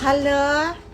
哈喽。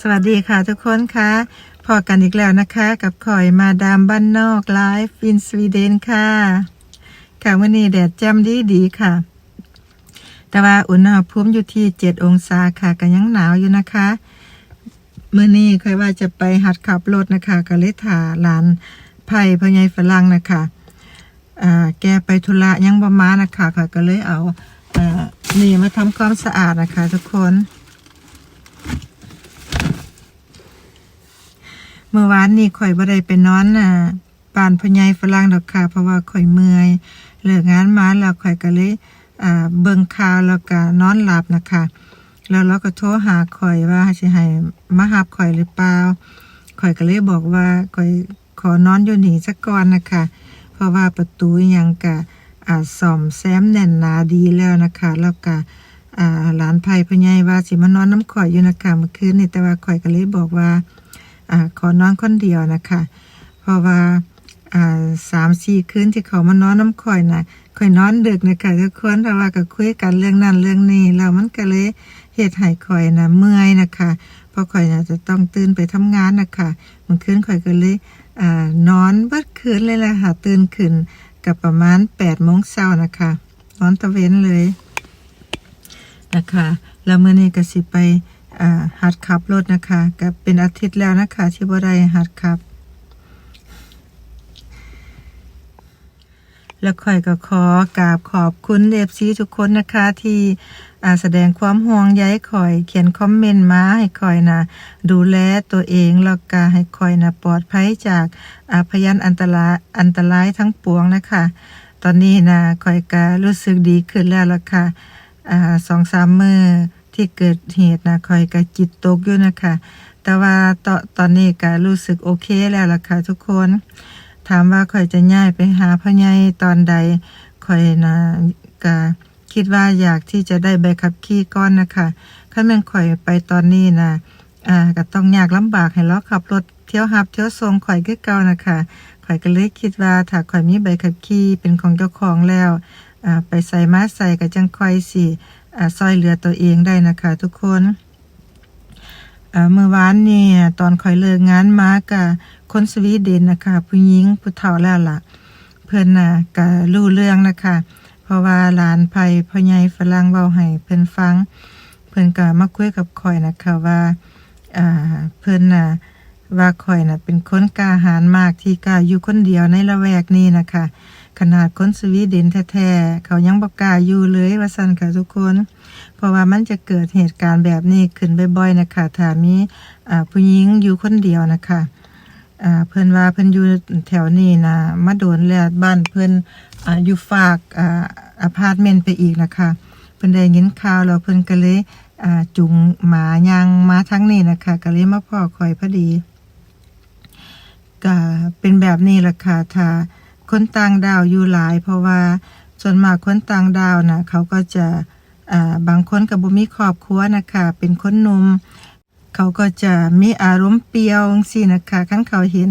สวัสดีค่ะทุกคนคะพอกันอีกแล้วนะคะกับข่อยมาดามบ้านนอกไลฟ์อินสวีเดนค่ะค่ะวันนี้แดดแจ่มดีดีค่ะ แต่ว่าอุณหภูมิอยู่ที่7องศาค่ะก็ยังหนาวอยู่นะคะเมื่อนี้ค่อยว่าจะไปหัดขับรถนะคะก็เลถาหลานไผ่พ่อใหญ่ฝรั่งนะคะอ่าแกไปธุระยังบ่มานะคะค่ะก็เลยเอาอ่านี่มาทำความสะอาดนะคะ ทุกคน มื่อวานนี่ข่อยบ่ได้ไปนอนน่ะบ้านพ่อใหญ่ฝรั่งดอกค่ะ เพราะว่าข่อยเมื่อยเลิกงานมาแล้วข่อยก็เลยอ่าเบิ่งข่าวแล้วก็นอนหลับนะคะแล้วเราก็โทรหาข่อยว่าสิให้มาหาข่อยหรือเปล่าข่อยก็เลยบอกว่าข่อยขอนอนอยู่นี่สักก่อนนะคะ เพราะว่าประตูยังกะอ่าซ่อมแซมแน่นหนาดีแล้วนะคะ แล้วก็อ่าหลานไผ่พ่อใหญ่ว่าสิมานอนน้ำข่อยอยู่นะคะเมื่อคืนนี่แต่ว่าข่อยก็เลยบอกว่า อ่าขอนอนคนเดียวนะคะ เพราะว่าอ่าสามสี่คืนที่เขามานอนน้ำข่อยนะข่อยนอนดึกนะคะทุกคนแต่ว่าก็คุยกันเรื่องนั้นเรื่องนี้แล้วมันก็เลยเหตุให้ข่อยนะเมื่อยนะคะเพราะข่อยนะจะต้องตื่นไปทำงานนะคะมื่อคืนข่อยก็เลยอ่านอนเบิดคืนเลยแหละค่ะตื่นขึ้นกับประมาณแปดโมงเช้านะคะนอนตะเวนเลยนะคะแล้วเมื่อนี้ก็สิไป หัดขับรถนะคะก็เป็นอาทิตย์แล้วนะคะ ที่บ่ได้หัดขับ แล้วค่อยก็ขอกราบขอบคุณเอฟซีทุกคนนะคะ ที่แสดงความห่วงใยข่อย เขียนคอมเมนต์มาให้ข่อยนะดูแลตัวเองแล้วก็ให้ข่อยนะปลอดภัยจากพยานอันตรายอันตรายทั้งปวงนะคะ ตอนนี้นะข่อยก็รู้สึกดีขึ้นแล้วล่ะค่ะอ่าสองสามมือ ที่เกิดเหตุนะคอยกะจิตตกอยู่นะคะ แต่ว่าตอนตอนนี้ก็รู้สึกโอเคแล้วล่ะค่ะทุกคน ถามว่าคอยจะย้ายไปหาพ่อใหญ่ตอนใดคอยนะก็คิดว่าอยากที่จะได้ใบขับขี่ก้อนนะคะถ้าแม่นคอยไปตอนนี้นะอ่าก็ต้องยากลำบากให้เราขับรถเที่ยวหับเที่ยวทรงข่อยคือเก่านะคะข่อยก็เลยคิดว่าถ้าข่อยมีใบขับขี่เป็นของเจ้าของแล้วอ่าไปใส่มาใส่กับจังคอยสิอ่ ซอยเหลือตัวเองได้นะคะทุกคนอ่าเมื่อวานนี่ตอนคอยเลิกงานมากับคนสวีเดนนะคะผู้หญิงผู้เฒ่าแล้วล่ะ เพื่อนน่ะก็รู้เรื่องนะคะ เพราะว่าหลานไผ่พ่อใหญ่ฝรั่งเว้าให้เพิ่อนฟัง เพิ่อนก็มาคุยกับข่อยนะคะว่าอ่าเพิ่อนน่ะ ว่าข่อยน่ะเป็นคนกล้าหาญมากที่กล้าอยู่คนเดียวในละแวกนี้นะคะ ขนาดคนสวีเดนแท้ๆเขายังบอกกล้าอยู่เลยว่าสันค่ะทุกคน เพราะว่ามันจะเกิดเหตุการณ์แบบนี้ขึ้นบ่อยๆนะคะถ้ามีผู้หญิงอยู่คนเดียวนะคะเพิ่อนว่าเพิ่อนอยู่แถวนี้นะมาโดนแล้วบ้านเพิ่นออยู่ฝากอาพาร์ตเมนต์ไปอีกนะคะเพิ่อนได้ยินข่าวแล้วเพิ่อนก็เลยจุงหมาย่างมาทั้งนี้นะคะ ก็เลยมาพ่อคอยพอดี ก็เป็นแบบนี้แหละค่ะถ้าคนต่างดาวอยู่หลาย เพราะว่าส่วนมากคนต่างดาวนะเขาก็จะบางคนกับบุมีครอบครัวนะคะ เป็นคนหนุ่มเขาก็จะมีอารมณ์เปรียวจังซี่นะคะขั้นเขาเห็น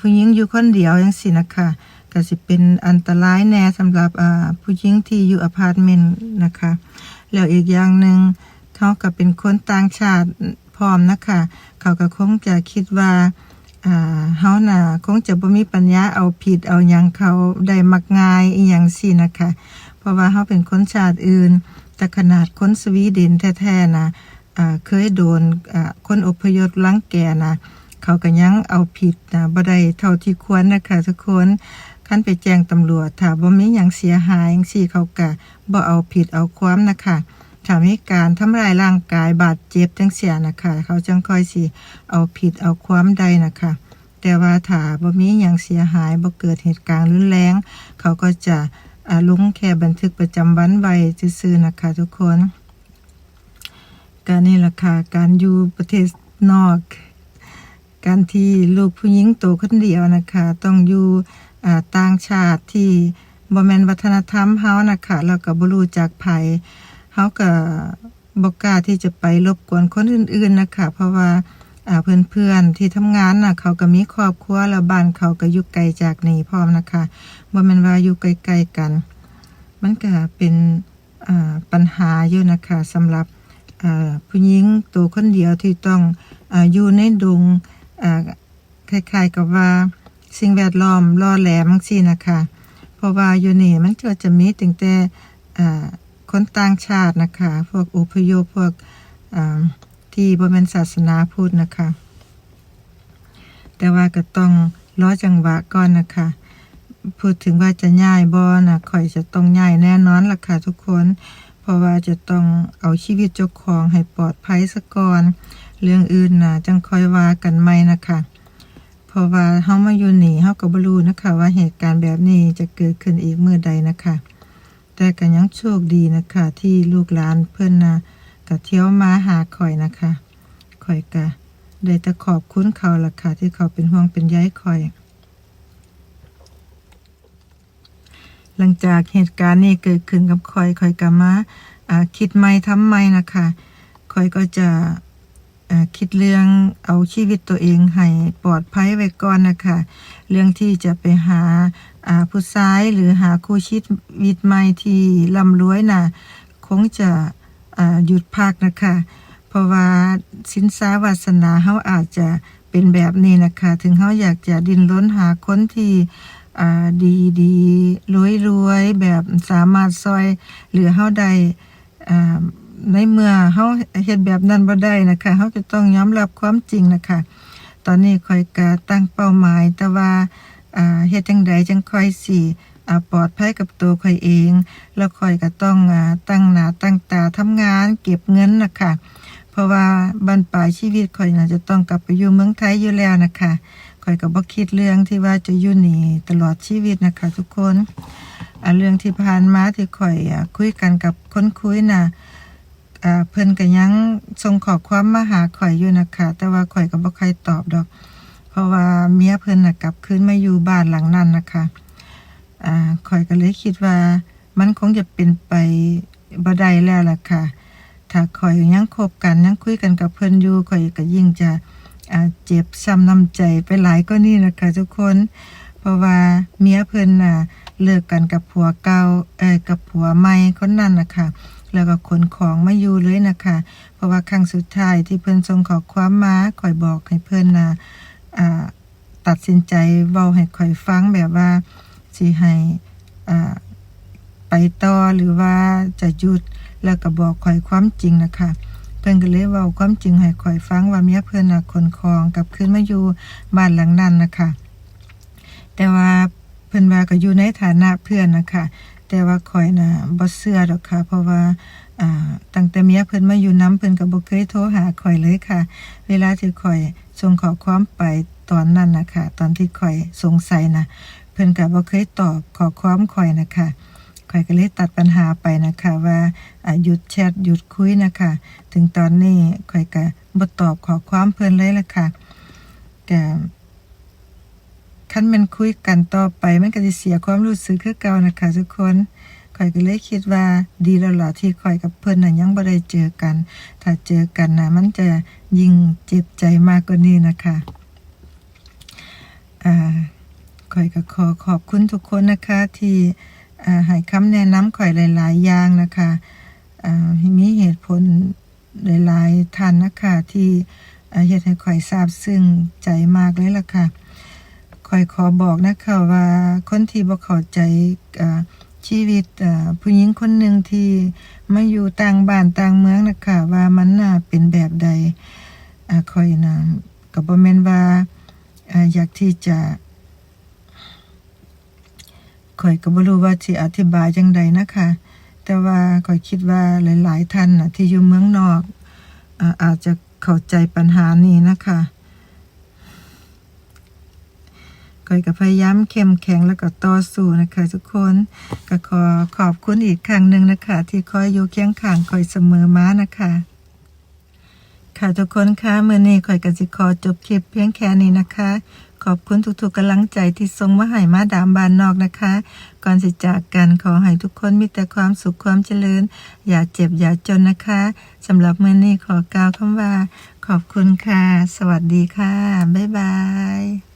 ผู้หญิงอยู่คนเดียวจังซี่นะคะก็สิเป็นอันตรายแน่สำหรับผู้หญิงที่อยู่อพาร์ตเมนต์นะคะ แล้วอีกอย่างหนึ่งเขาก็เป็นคนต่างชาติพร้อมนะคะ เขาก็คงจะคิดว่า อ่าเฮาน่ะคงจะบ่มีปัญญาเอาผิดเอาหยังเขาได้มักง่ายอีหยังสินะคะ เพราะว่าเฮาเป็นคนชาติอื่น แต่ขนาดคนสวีเดนแท้ๆนะอ่าเคยโดนอ่าคนอพยพลังแกนะเขาก็ยังเอาผิดนะบ่ได้เท่าที่ควรนะคะทุกคนคันไปแจ้งตำรวจถ้าบ่มีหยังเสียหายจังซี่เขาก็บ่เอาผิดเอาความนะคะ ถ้ามีการทำลายร่างกายบาดเจ็บจังเสียนะคะ เขาจังค่อยสิเอาผิดเอาความใดนะคะ แต่ว่าถ้าบ่มีหยังเสียหายบ่เกิดเหตุการณ์รุนแรง เขาก็จะอ่าลงแค่บันทึกประจำวันไว้ซื่อๆนะคะทุกคนการนี่ละค่ะการอยู่ประเทศนอก การที่ลูกผู้หญิงโตคนเดียวนะคะ ต้องอยู่ต่างชาติที่บ่แม่นวัฒนธรรมเฮานะคะแล้วก็บ่รู้จักไผ เฮาก็บ่กล้าที่จะไปรบกวนคนอื่นๆนะคะเพราะว่าเพื่อนๆที่ทำงานน่ะ เขาก็มีครอบครัวแล้วบ้านเขาก็อยู่ไกลจากนี่พร้อมนะคะบ่แม่นว่าอยู่ใกลๆกัน มันก็เป็นปัญหาอยู่นะคะสำหรับผู้หญิงตัวคนเดียวที่ต้องออยู่ในดงคล้ายๆกับว่าสิ่งแวดล้อมล่อแหลมจังซีนะคะ เพราะว่าอยู่นี่มันก็จะมีตั้งแต่ คนต่างชาตินะคะ พวกอพยพพวกที่บ่แม่นศาสนาพุทธนะคะ แต่ว่าก็ต้องรอจังหวะก่อนนะคะ พูดถึงว่าจะง่ายบ่นะข่อยจะต้องง่ายแน่นอนล่ะค่ะทุกคน เพราะว่าจะต้องเอาชีวิตเจ้าของให้ปลอดภัยซะก่อน เรื่องอื่นน่ะจังคอยว่ากันใหม่นะคะเพราะว่าเฮามาอยู่นี่เฮาก็บ่รู้นะคะ ว่าเหตุการณ์แบบนี้จะเกิดขึ้นอีกเมื่อใดนะคะ แต่ก็ยังโชคดีนะคะ ที่ลูกหลานเพิ่นนะก็เที่ยวมาหาข่อยนะคะข่อยก็ได้แต่ขอบคุณเขาล่ะค่ะ ที่เขาเป็นห่วงเป็นใยข่อย หลังจากเหตุการณ์นี้เกิดขึ้นกับคอยคอยก็มาคิดไม่ทำไม่นะคะคอยก็จะ คิดเรื่องเอาชีวิตตัวเองให้ปลอดภัยไว้ก่อนนะคะ เรื่องที่จะไปหาผู้ชายหรือหาคู่ชีวิตใหม่ที่ร่ำรวยน่ะคงจะหยุดพักนะคะ เพราะว่าสินสาวาสนาเฮาอาจจะเป็นแบบนี้นะคะ ถึงเฮาอยากจะดิ้นรนหาคนที่ดีดีรวยรวยแบบสามารถซอยหลือเฮาได้ ในเมื่อเฮาเฮ็ดแบบนั้นบ่ได้นะคะเฮาจะต้องยอมรับความจริงนะคะ ตอนนี้ค่อยกะตั้งเป้าหมาย แต่ว่าอ่าเฮ็ดจังใดจังค่อยสิอ่าปลอดภัยกับตัวค่อยเอง แล้วค่อยก็ต้องอ่าตั้งหน้าตั้งตาทำงานเก็บเงินนะคะเพราะว่าบั้นปลายชีวิตข่อยน่าจะต้องกลับไปอยู่เมืองไทยอยู่แล้วนะคะข่อยก็บ่คิดเรื่องที่ว่าจะอยู่นี่ตลอดชีวิตนะคะ ทุกคนอ่าเรื่องที่ผ่านมาที่ข่อยอะคุยกันกับคนคุยน่ะ อ่าเพิ่นก็ยังส่งขอความมาหาข่อยอยู่นะคะแต่ว่าข่อยก็บ่ใครตอบดอก เพราะว่าเมียเพิ่นน่ะกลับคืนมาอยู่บ้านหลังนั้นนะคะอ่าข่อยก็เลยคิดว่ามันคงจะเป็นไปบ่ได้แล้วล่ะค่ะ ถ้าข่อยยังคบกันยังคุยกันกับเพิ่นอยู่ข่อยก็ยิ่งจะอ่าเจ็บช้ำน้ำใจไปหลายก็นี่นะคะทุกคน เพราะว่าเมียเพิ่นน่ะเลิกกันกับผัวเก่าเอ่อกับผัวใหม่คนนั้นนะคะ แล้วก็ขนของมาอยู่เลยนะคะ เพราะว่าครั้งสุดท้ายที่เพิ่นส่งขอความมาข่อยบอกให้เพิ่นนะอ่าตัดสินใจเว้าให้ข่อยฟังแบบว่าสิให้อ่าไปต่อหรือว่าจะหยุดแล้วก็บอกข่อยความจริงนะคะเพิ่นก็เลยเว้าความจริงให้ข่อยฟังว่าเมียเพิ่นน่ะขนของกลับคืนมาอยู่บ้านหลังนั้นนะคะแต่ว่าเพิ่นว่าก็อยู่ในฐานะเพื่อนนะคะ แต่ว่าข่อยน่ะบ่เชื่อดอกค่ะ เพราะว่าอ่าตั้งแต่เมียเพิ่นมาอยู่น้ำเพิ่นก็บ่เคยโทรหาข่อยเลยค่ะ เวลาที่ข่อยส่งขอความไปตอนนั้นนะคะตอนที่ข่อยสงสัยนะเพิ่นก็บ่เคยตอบขอความข่อยนะคะข่อยก็เลยตัดปัญหาไปนะคะว่าหยุดแชทหยุดคุยนะคะ ถึงตอนนี้ข่อยก็บ่ตอบขอความเพิ่นเลยละค่ะแต่ คันมันคุยกันต่อไปมันก็สิเสียความรู้สึกคือเก่านะคะทุกคนข่อยก็เลยคิดว่าดีแล้วล่ะที่ข่อยกับเพิ่นน่ะยังบ่ได้เจอกัน ถ้าเจอกันนะมันจะยิ่งเจ็บใจมากกว่านี้นะคะอ่าข่อยก็ขอขอบคุณทุกคนนะคะที่อ่าให้คำแนะนำข่อยหลาย ๆ อย่างนะคะมีเหตุผลหลาย ๆท่านนะคะที่เฮ็ดให้ข่อยซาบซึ้งใจมากเลยล่ะค่ะ ข่อยขอบอกนะคะว่าคนที่บ่เข้าใจชีวิตผู้หญิงคนหนึ่งที่มาอยู่ต่างบ้านต่างเมืองนะคะว่ามันน่ะเป็นแบบใดอ่าข่อยนะก็บ่แม่นว่าออยากที่จะข่อยก็บ่รู้ว่าสิอธิบายจังใดนะคะแต่ว่าข่อยคิดว่าหลาย ๆ ท่านนะที่อยู่เมืองนอกออาจจะเข้าใจปัญหานี้นะคะ ข่อยก็พยายามเข้มแข็งแล้วก็ต่อสู้นะคะทุกคนก็ขอขอบคุณอีกครั้งหนึ่งนะคะ ที่คอยอยู่เคียงข้างข่อยเสมอมานะคะค่ะทุกคนคะเมื่อนี้ข่อยก็สิขอจบคลิปเพียงแค่นี้นะคะ ขอบคุณทุกๆกำลังใจที่ส่งมาให้มาดามบานนอกนะคะ ก่อนสิจากกันขอให้ทุกคนมีแต่ความสุขความเจริญ อย่าเจ็บอย่าจนนะคะสำหรับเมื่อนี้ขอกล่าวคำว่า ขอบคุณค่ะ สวัสดีค่ะ บ๊ายบาย